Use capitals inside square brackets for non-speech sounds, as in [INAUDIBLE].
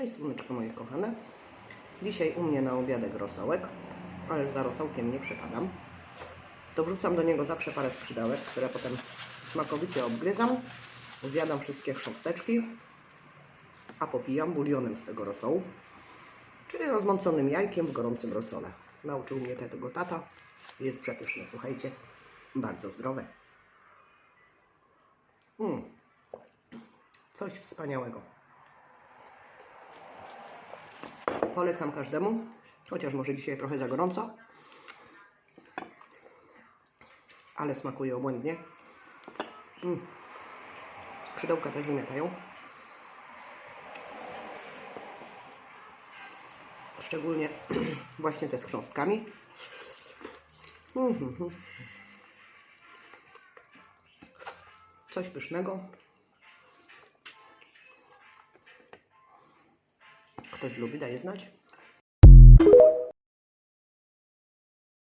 Cześć słoneczko moje kochane. Dzisiaj u mnie na obiadek rosołek, ale za rosołkiem nie przepadam. To wrzucam do niego zawsze parę skrzydełek, które potem smakowicie obgryzam. Zjadam wszystkie chrząsteczki, a popijam bulionem z tego rosołu, czyli rozmąconym jajkiem w gorącym rosole. Nauczył mnie tego tata. Jest przepyszne, słuchajcie. Bardzo zdrowe. Mm. Coś wspaniałego. Polecam każdemu, chociaż może dzisiaj trochę za gorąco, ale smakuje obłędnie. Mm. Skrzydełka też wymiatają. Szczególnie [CLEARS THROAT] właśnie te z chrząstkami. Mm, mm, mm. Coś pysznego. Ktoś lubi, daje znać.